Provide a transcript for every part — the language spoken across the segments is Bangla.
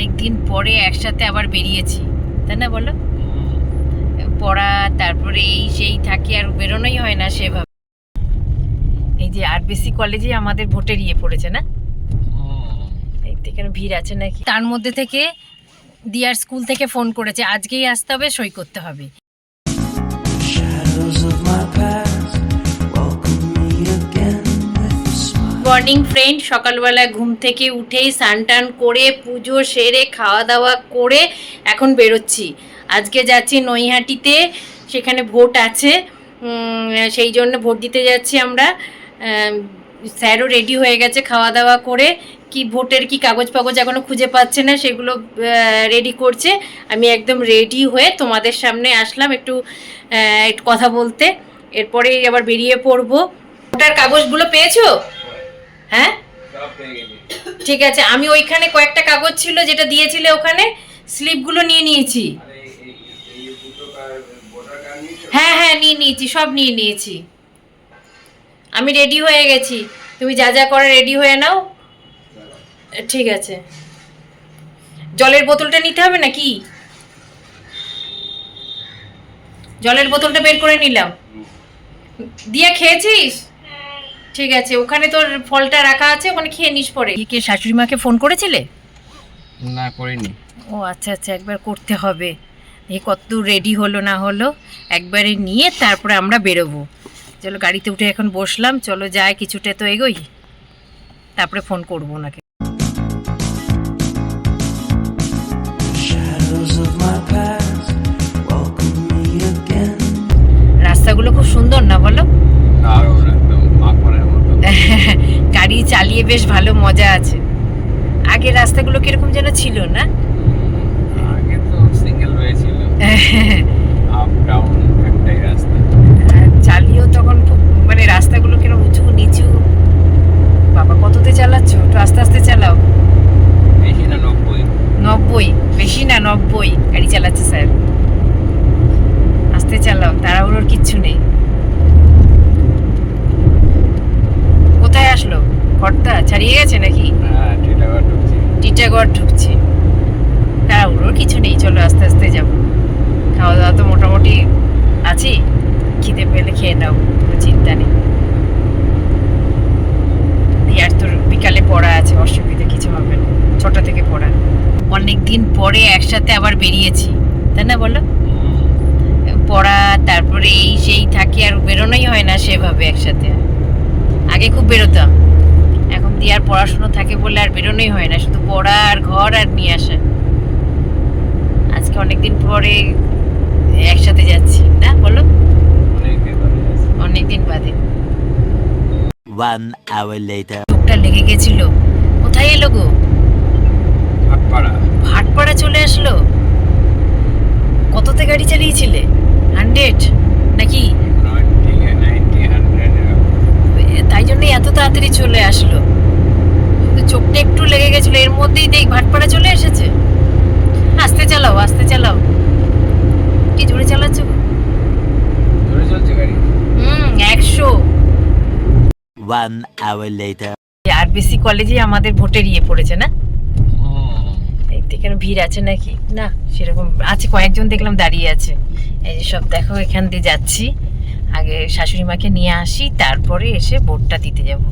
অনেক দিন পরে একসাথে আবার বেরিয়েছি। তাই না বলো? পড়া, তারপরে এই সেই থাকি আর বেরোনোই হয় না সেভাবে। এই যে আরবিসি কলেজে আমাদের ভোটের ইয়ে পড়েছে না? এখানে ভিড় আছে নাকি? তার মধ্যে থেকে দিয়ার স্কুল থেকে ফোন করেছে, আজকেই আসতে হবে, সই করতে হবে। মর্নিং ফ্রেন্ড সকালবেলা ঘুম থেকে উঠেই স্নান করে, পুজো সেরে খাওয়া দাওয়া করে এখন বেরোচ্ছি। আজকে যাচ্ছি নৈহাটিতে, সেখানে ভোট আছে। সেই জন্য ভোট দিতে যাচ্ছি আমরা। স্যারও রেডি হয়ে গেছে খাওয়া দাওয়া করে। কি ভোটের কি কাগজ ফাগজ এখনও খুঁজে পাচ্ছে না, সেগুলো রেডি করছে। আমি একদম রেডি হয়ে তোমাদের সামনে আসলাম একটু একটু কথা বলতে। এরপরে আবার বেরিয়ে পড়ব। ভোটার কাগজগুলো পেয়েছ? হ্যাঁ? ঠিক আছে, আমি ওইখানে কয়েকটা কাগজ ছিল যেটা দিয়েছিলে ওখানে, স্লিপগুলো নিয়ে নিয়েছি। হ্যাঁ হ্যাঁ নিয়ে নিয়েছি, সব নিয়ে নিয়েছি। আমি রেডি হয়ে গেছি। তুমি যা যা করে রেডি হয়ে নাও। ঠিক আছে। জলের বোতলটা নিতে হবে নাকি? জলের বোতলটা বের করে নিলাম। দিয়া খেয়েছিস? ঠিক আছে ওখানে তোর ফলটা রাখা আছে ওখানে খেয়ে নিস পরে। কি শাশুড়ি মাকে ফোন করেছিলে? না করিনি। ও আচ্ছা আচ্ছা একবার করতে হবে। এই কত রেডি হলো না হলো একবারে নিয়ে তারপরে আমরা বেরোবো। চলো গাড়িতে উঠে এখন বসলাম চলো যাই কিছুটা তো এগোই। তারপরে ফোন করব ওনাকে। চালিয়ে বেশ ভালো মজা আছে। আগে রাস্তাগুলো কীরকম যেন ছিল না? আগে তো সিঙ্গেল হয়েছিল আপ ডাউন একটাই রাস্তা। চালিয়েও তখন খুব মানে রাস্তাগুলো কীরকম উঁচু নিচু বাবা কততে চালাচ্ছ একটু আস্তে আস্তে চালাও বেশি না নব্বই নব্বই বেশি না নব্বই গাড়ি চালাচ্ছে স্যার আস্তে চালাও তাড়াহুড়োর কিচ্ছু নেই কোথায় আসলো কর্তা ছাড়িয়ে গেছে নাকি হ্যাঁ টিটাগড় ঢুকছি টিটাগড় ঢুকছে তাড়াহুড়োর কিছু নেই চলো আস্তে আস্তে যাব। খাওয়া দাওয়া তো মোটামুটি আছি খিদে পেলে খেয়ে নাও, কোনো চিন্তা নেই। আর তোর বিকালে পড়া আছে, অসুবিধা কিছু হবে না। ছটা থেকে পড়া। অনেক দিন পরে একসাথে আবার বেরিয়েছি, তাই না বলো? পড়া, তারপরে এই সেই থাকে আর বেরোনোই হয় না সেভাবে একসাথে। আগে খুব বেরোতাম। এখন দিয়ে আর পড়াশুনো থাকে বলে আর বেরোনোই হয় না, শুধু পড়া আর ঘর আর নিয়ে আসা। আজকে অনেকদিন পরে একসাথে যাচ্ছি না? বলো। অনেকদিন বাদে One hour later. চোখটা লেগে গেছিল। কোথায় এলো গো? হাটপাড়া ভাটপাড়া চলে আসলো? কততে গাড়ি চালিয়েছিলে? হান্ড্রেড নাকি? তাই জন্যই এত তাড়াতাড়ি চলে আসলো। কিন্তু চোখটা একটু লেগে গেছিল। এর মধ্যেই দেখ ভাটপাড়া চলে এসেছে। আস্তে চালাও আস্তে চালাও। কি জোরে চালাচ্ছ? ধরে চলছে গাড়ি? হুম একশো। One hour later. আরবিসি কলেজে আমাদের ভোটের ইয়ে পড়েছে না? এখানে ভিড় আছে নাকি? না সেরকম আছে কয়েকজন দেখলাম দাঁড়িয়ে আছে। এই যে সব দেখো এখান দিয়ে যাচ্ছি। আগে শাশুড়ি মাকে নিয়ে আসি তারপরে এসে ভোটটা দিতে যাব।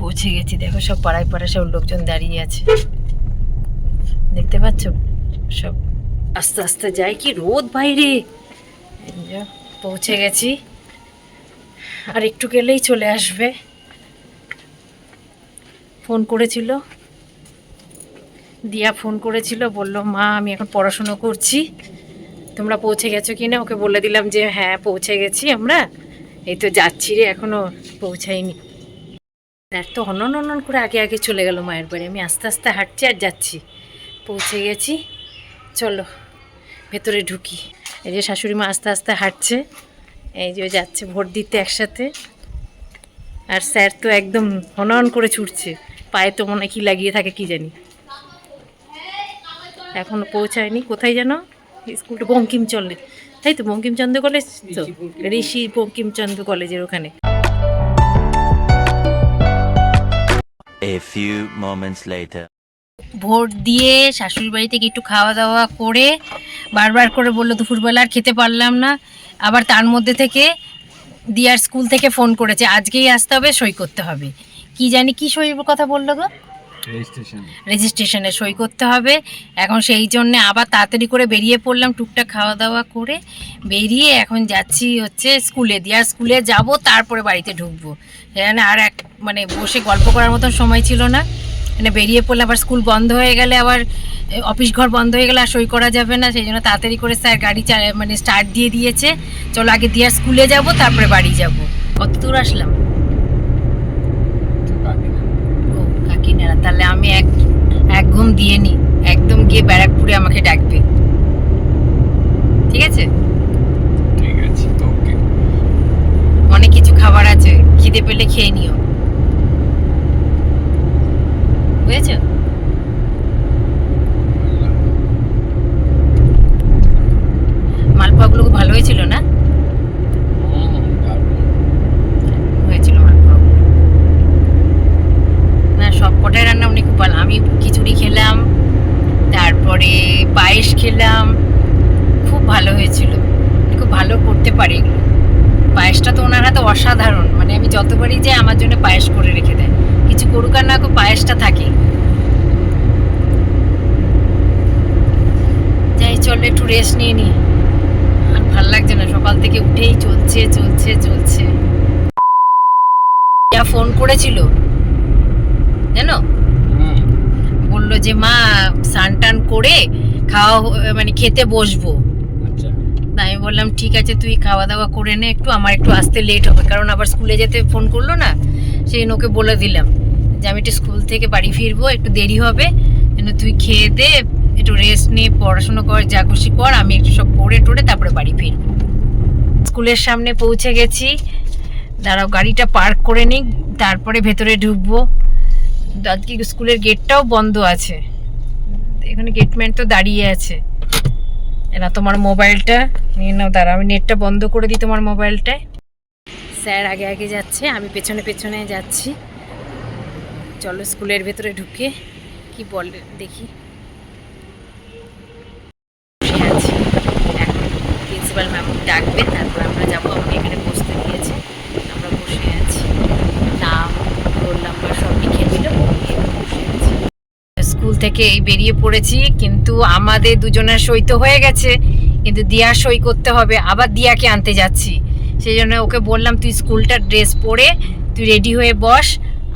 পৌঁছে গেছি দেখো সব পাড়ায় পাড়ায় সব লোকজন দাঁড়িয়ে আছে। দেখতে পাচ্ছ? সব আস্তে আস্তে যাই কি রোদ বাইরে? পৌঁছে গেছি। আর একটু গেলেই চলে আসবে। ফোন করেছিল। দিয়া ফোন করেছিল, বলল, মা, আমি এখন পড়াশুনো করছি। তোমরা পৌঁছে গেছো কি না ওকে বলে দিলাম যে হ্যাঁ পৌঁছে গেছি আমরা। এই তো যাচ্ছি রে, এখনও পৌঁছাইনি। তো হনন হনন করে আগে আগে চলে গেল মায়ের বাড়ি। আমি আস্তে আস্তে হাঁটছি আর যাচ্ছি। পৌঁছে গেছি। চলো ভেতরে ঢুকি। এই যে শাশুড়ি মা আস্তে আস্তে হাঁটছে এই যে যাচ্ছে ভোট দিতে একসাথে। আর স্যার তো একদম হনন করে ছুটছে পায়ে তো মনে হয় কি লাগিয়ে থাকে কি জানি। এখনও পৌঁছায়নি কোথায় যেন? স্কুলটা বঙ্কিমচন্দ্র। তাই তো বঙ্কিমচন্দ্র কলেজ তো? ঋষি বঙ্কিমচন্দ্র কলেজের ওখানে। A few moments later. Vote দিয়ে শাশুড়ি বাড়ি থেকে একটু খাওয়া দাওয়া করে বারবার করে বলল দুপুরবেলা আর খেতে পারলাম না। আবার তার মধ্যে থেকে দিয়ার স্কুল থেকে ফোন করেছে আজকেই আসতে হবে সই করতে হবে। কি জানি কি সইয়ের কথা বলল গো? রেজিস্ট্রেশন রেজিস্ট্রেশনে সই করতে হবে। এখন সেই জন্যে আবার তাড়াতাড়ি করে বেরিয়ে পড়লাম টুকটাক খাওয়া দাওয়া করে বেরিয়ে এখন যাচ্ছি হচ্ছে স্কুলে। দিয়ার স্কুলে যাব তারপরে বাড়িতে ঢুকবো। সেখানে আর এক মানে বসে গল্প করার মতন সময় ছিল না। মানে বেরিয়ে পড়লে আবার স্কুল বন্ধ হয়ে গেলে আবার অফিস ঘর বন্ধ হয়ে গেলে আর সই করা যাবে না সেই জন্য তাড়াতাড়ি করে স্যার গাড়ি মানে স্টার্ট দিয়ে দিয়েছে। চলো আগে দিয়ার স্কুলে যাব তারপরে বাড়ি যাব। কত দূর আসলাম? ও কাকিনাড়া। তাহলে আমি এক এক ঘুম দিয়ে নি। একদম গিয়ে ব্যারাকপুরে আমাকে ডাকবে। ঠিক আছে? ঠিক আছে ওকে। অনেক কিছু খাবার আছে খিদে পেলে খেয়ে নিও। বুঝেছ মালপোয়াগুলো ভালো হয়েছিল না? না রান্না উনি খুব ভালো। আমি খিচুড়ি খেলাম, তারপরে পায়েস খেলাম, খুব ভালো হয়েছিল। খুব ভালো করতে পারে এগুলো। পায়েসটা তো ওনার হাতে অসাধারণ। মানে আমি যতবারই যাই, আমার জন্য পায়েস করে রেখে দেয়। কিছু করুক আর না পায়েসটা থাকে যাই চলো একটু রেস্ট নিয়ে নি। আর ভালো লাগছে না সকাল থেকে উঠেই চলছে চলছে চলছে। যা ফোন করেছিল জানো? বলল যে মা স্নান টান করে খাওয়া মানে খেতে বসবো। আচ্ছা। আমি বললাম ঠিক আছে তুই খাওয়া দাওয়া করে নে একটু আমার একটু আসতে লেট হবে। কারণ আবার স্কুলে যেতে ফোন করল না সেই ওকে বলে দিলাম যে আমি একটু স্কুল থেকে বাড়ি ফিরবো একটু দেরি হবে তুই খেয়ে দে একটু রেস্ট নিয়ে পড়াশোনা কর, যা খুশি কর, আমি একটু সব পড়ে টোরে তারপরে বাড়ি ফিরবো। স্কুলের সামনে পৌঁছে গেছি। দাঁড়াও, গাড়িটা পার্ক করে নিই তারপরে ভেতরে ঢুকবো। আজকে স্কুলের গেটটাও বন্ধ আছে। এখানে গেটম্যান তো দাঁড়িয়ে আছে। এরা তোমার মোবাইলটা নিয়ে নাও দাঁড়া আমি নেটটা বন্ধ করে দিই তোমার মোবাইলটায় স্যার আগে আগে যাচ্ছে, আমি পেছনে পেছনে যাচ্ছি। চলো স্কুলের ভেতরে ঢুকে, কি বলে, দেখি বসে আছি এখন প্রিন্সিপাল ম্যাম ডাকবে তারপর আমরা যাব। আমাকে এখানে বসতে দিয়েছে। আমরা বসে আছি। নাম রোল নাম্বার সব লিখে দিল স্কুল থেকে এই বেরিয়ে পড়েছি, কিন্তু আমাদের দুজনের সই তো হয়ে গেছে। কিন্তু দিয়ার সই করতে হবে, আবার দিয়াকে আনতে যাচ্ছি। সেই জন্য ওকে বললাম, তুই স্কুলটার ড্রেস পরে, তুই রেডি হয়ে বস,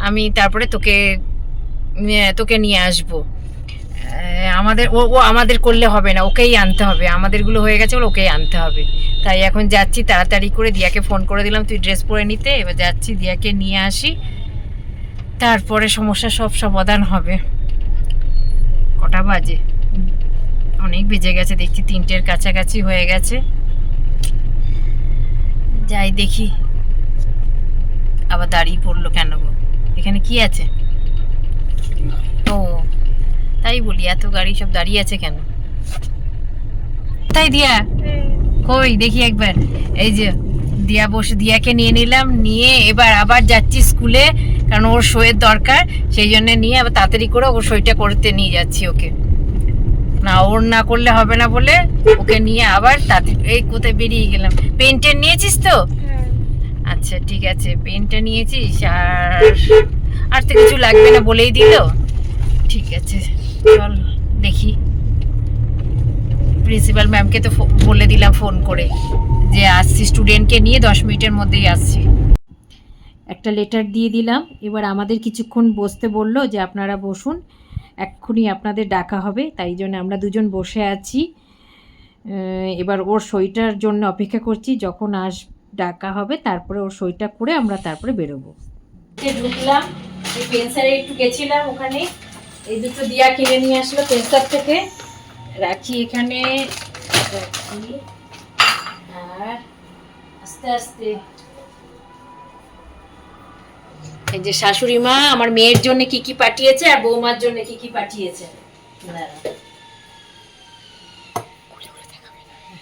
আমি তারপরে তোকে তোকে নিয়ে আসব। আমাদের, ও ও আমাদের করলে হবে না, ওকেই আনতে হবে। আমাদেরগুলো হয়ে গেছে বলে ওকেই আনতে হবে। তাই এখন যাচ্ছি, তাড়াতাড়ি করে দিয়াকে ফোন করে দিলাম, তুই ড্রেস পরে নিতে। এবার যাচ্ছি, দিয়াকে নিয়ে আসি। তারপরে সমস্যা সব সমাধান হবে। কটা বাজে? অনেক বেজে গেছে, দেখছি তিনটের কাছাকাছি হয়ে গেছে। যাই দেখি। আবার দাঁড়িয়ে পড়ল কেন গো? এখানে কি আছে? তাই বলি, এত গাড়ি সব দাঁড়িয়ে আছে কেন? তাই দিয়া, কই, দেখি একবার। এই যে, দিয়া বসে, দিয়াকে নিয়ে নিলাম, নিয়ে এবার আবার যাচ্ছি স্কুলে, কারণ ওর সইয়ের দরকার, সেই জন্য নিয়ে আবার তাড়াতাড়ি করে ওর সইটা করতে নিয়ে যাচ্ছি ওকে। না, ওর না করলে হবে না বলে ওকে নিয়ে আবার তাড়াতাড়ি এই কোথায় বেরিয়ে গেলাম? পেন টেন নিয়েছিস তো? আচ্ছা ঠিক আছে পেনটা নিয়েছিস, আর আর তো কিছু লাগবে না বলেই দিল। ঠিক আছে। চল দেখি। প্রিন্সিপাল ম্যামকে তো বলে দিলাম ফোন করে যে আসছি স্টুডেন্টকে নিয়ে দশ মিনিটের মধ্যেই আসছি। একটা লেটার দিয়ে দিলাম। এবার আমাদের কিছুক্ষণ বসতে বলল যে আপনারা বসুন। এক্ষুনি আপনাদের ডাকা হবে তাই জন্য আমরা দুজন বসে আছি। এবার ওর সইটার জন্য অপেক্ষা করছি। যখন আস ডাকা হবে তারপরে ওর সইটা করে আমরা তারপরে বেরোবো। ঢুকলাম পেন্সারে একটু গেছিলাম ওখানে। এই দুটো দিয়া কিনে নিয়ে আসলো পেন্সার থেকে। রাখি এখানে, রাখি, আর আস্তে আস্তে। এই যে শাশুড়ি মা, আমার মেয়ের জন্য কি কি পাঠিয়েছে আর বৌমার জন্য কি কি পাঠিয়েছে।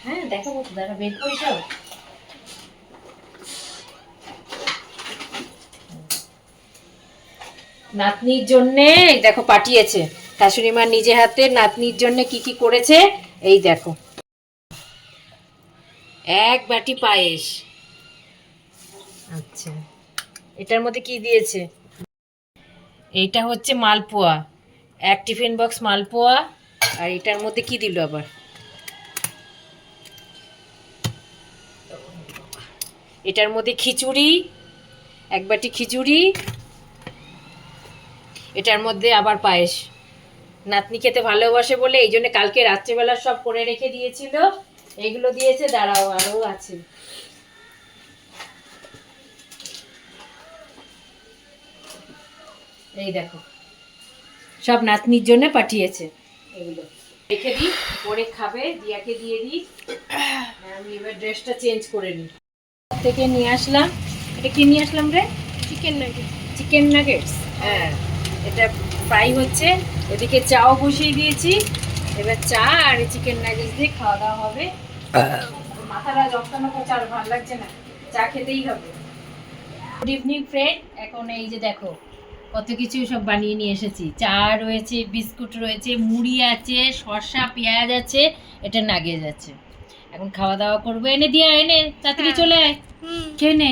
হ্যাঁ দেখাবো, দাঁড়া, বের করি সব। নাতনির জন্যে, দেখো পাঠিয়েছে। শাশুড়ি মা নিজে হাতে নাতনির জন্য কি কি করেছে, এই দেখো। এক বাটি পায়েস। আচ্ছা এটার মধ্যে কি দিয়েছে? এইটা হচ্ছে মালপোয়া। এক টিফিন বক্স মালপোয়া, আর এটার মধ্যে কি দিল আবার? এটার মধ্যে খিচুড়ি, এক বাটি খিচুড়ি এটার মধ্যে আবার পায়েস। নাতনি খেতে ভালোবাসে বলে এই জন্য কালকে রাত্রেবেলা সব করে রেখে দিয়েছিল। এগুলো দিয়েছে দাঁড়াও আরও আছে। এই দেখো সব নাতনির জন্য পাঠিয়েছে এগুলো। রেখে দিই পরে খাবে দিয়াকে দিয়ে দিই। আমি এবার ড্রেসটা চেঞ্জ করে নিই। থেকে নিয়ে আসলাম। এটা কি নিয়ে আসলাম রে? চিকেন নাগেট চিকেন নাগেটস হ্যাঁ। এটা ফ্রাই হচ্ছে। ওদিকে চাও বসিয়ে দিয়েছি। এবার চা আর চিকেন নাগেটস দিয়ে খাওয়া দাওয়া হবে। মাথাটা যন্ত্রণা করছে আর ভালো লাগছে না। চা খেতেই হবে। গুড ইভিনিং ফ্রেন্ড এখন এই যে দেখো কত কিছু সব বানিয়ে নিয়ে এসেছি। চা রয়েছে বিস্কুট রয়েছে মুড়ি আছে শসা পেঁয়াজ আছে এটা নাগেজ আছে। এখন খাওয়া দাওয়া করব। এনে দিয়া এনে তাড়াতাড়ি হ্যাঁ। চলে আয়। খেয়ে নে।